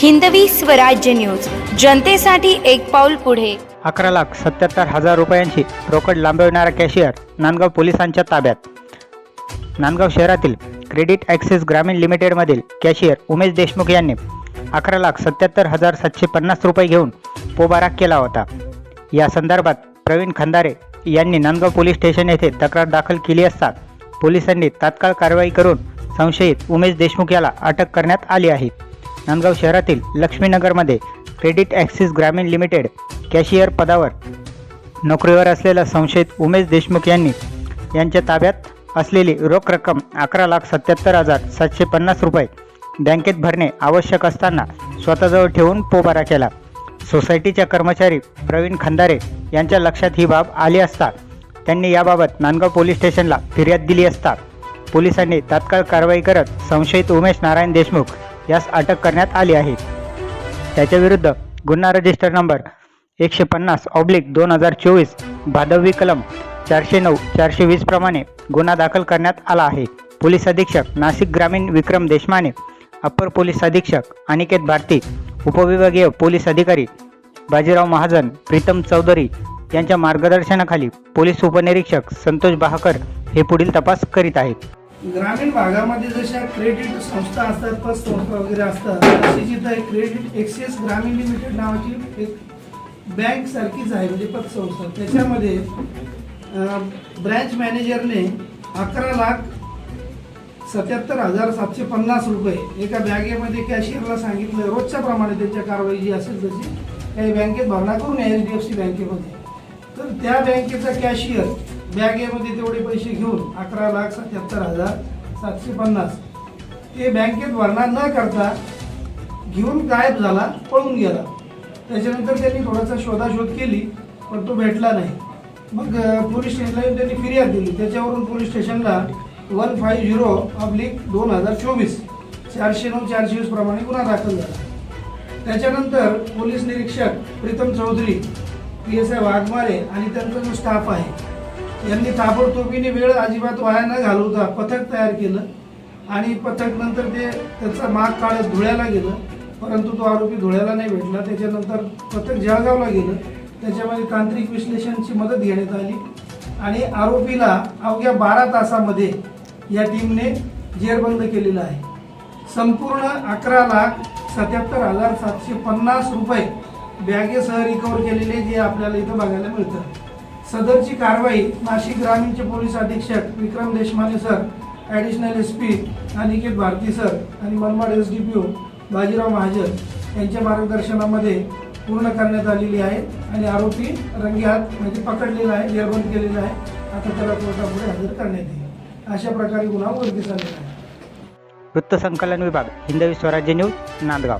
Hindavi Swarajya news. जनतेसाठी एक पाऊल पुढे. अकरा लाख सत्याहत्तर हजार रुपयांची रोकड लांबविणारा कॅशियर नांदगाव पोलिसांच्या ताब्यात. नांदगाव शहरातील क्रेडिट ॲक्सिस ग्रामीण लिमिटेडमधील कॅशियर उमेश देशमुख यांनी अकरा लाख सत्याहत्तर हजार सातशे पन्नास रुपये घेऊन पोबारा केला होता. या संदर्भात प्रवीण खंदारे यांनी नांदगाव पोलीस स्टेशन येथे तक्रार दाखल केली असता पोलिसांनी तात्काळ कारवाई करून संशयित उमेश देशमुख याला अटक करण्यात आली आहे. नांदगाव शहरातील लक्ष्मीनगरमध्ये क्रेडिट ॲक्सिस ग्रामीण लिमिटेड कॅशियर पदावर नोकरीवर असलेला संशयित उमेश देशमुख यांनी यांच्या ताब्यात असलेली रोख रक्कम अकरा लाख सत्याहत्तर हजार सातशे पन्नास रुपये बँकेत भरणे आवश्यक असताना स्वतःजवळ ठेवून पोबारा केला. सोसायटीच्या कर्मचारी प्रवीण खंदारे यांच्या लक्षात ही बाब आली असता त्यांनी याबाबत नांदगाव पोलीस स्टेशनला फिर्याद दिली असता पोलिसांनी तात्काळ कारवाई करत संशयित उमेश नारायण देशमुख यास अटक करण्यात आली आहे. त्याच्याविरुद्ध गुन्हा रजिस्टर नंबर एकशे पन्नास ऑब्लिक दोन हजार चोवीस भादवी कलम चारशे नऊ चारशे वीस प्रमाणे गुन्हा दाखल करण्यात आला आहे. पोलीस अधीक्षक नाशिक ग्रामीण विक्रम देशमाने अप्पर पोलीस अधीक्षक अनिकेत भारती उपविभागीय पोलीस अधिकारी बाजीराव महाजन प्रीतम चौधरी यांच्या मार्गदर्शनाखाली पोलीस उपनिरीक्षक संतोष बहाकर हे पुढील तपास करीत आहेत. ग्रामीण भागामध्ये जशा क्रेडिट संस्था असतात पत संस्था वगैरे असतात तशी जिथं एक क्रेडिट एक्सेस ग्रामीण लिमिटेड नावाची एक बँक सारखीच आहे म्हणजे पतसंस्था त्याच्यामध्ये ब्रँच मॅनेजरने अकरा लाख सत्याहत्तर हजार सातशे पन्नास रुपये एका बॅगेमध्ये कॅशियरला सांगितलं रोजच्या प्रमाणे त्यांच्या कारवाई जी असेल तशी काही बँकेत भरणा करून एच डी एफ सी बँकेमध्ये. तर त्या बँकेचा कॅशियर बॅगेमध्ये तेवढे पैसे घेऊन अकरा लाख सत्याहत्तर हजार सातशे पन्नास. ते बँकेत भरणा न करता घेऊन गायब झाला पळून गेला. त्याच्यानंतर त्यांनी थोडासा शोधाशोध केली पण तो भेटला नाही. मग पोलीस स्टेशनला येऊन त्यांनी फिर्याद दिली. त्याच्यावरून पोलीस स्टेशनला वन फाईव्ह झिरो पब्लिक दोन हजार चोवीस चारशे नऊ चारशे वीस प्रमाणे गुन्हा दाखल झाला. त्याच्यानंतर पोलीस निरीक्षक Pritam Chaudhari P S I Waghmare आणि त्यांचा जो स्टाफ आहे यांनी ताबडतोबीने वेळ अजिबात वाया न घालवता पथक तयार केलं. आणि पथक नंतर ते त्याचा माग काढत धुळ्याला गेलं. परंतु तो आरोपी धुळ्याला नाही भेटला. त्याच्यानंतर पथक जळगावला गेलं. त्याच्यामध्ये तांत्रिक विश्लेषणची मदत घेण्यात आली. आणि आरोपीला अवघ्या बारा तासामध्ये या टीमने जेरबंद केलेला आहे. संपूर्ण अकरा लाख सत्याहत्तर हजार सातशे पन्नास रुपये बॅगेसह रिकवर केलेले जे आपल्याला इथं बघायला मिळतं. सदरची कारवाई नाशिक ग्रामीणचे पोलीस अधीक्षक Vikram Deshmane sir additional S P Aniket Bharti sir आणि Manmad S D P O Bajirao Mahajan यांच्या मार्गदर्शनामध्ये पूर्ण करण्यात आलेली आहे आणि आरोपी रंगेहात म्हणजे पकडलेला आहे जेरबंद केलेला आहे. आता त्याला कोर्टापुढे हजर करण्यात येईल. अशा प्रकारे गुन्हा उघडकीस आलेला आहे. वृत्तसंकलन विभाग हिंदवी स्वराज्य न्यूज नांदगाव.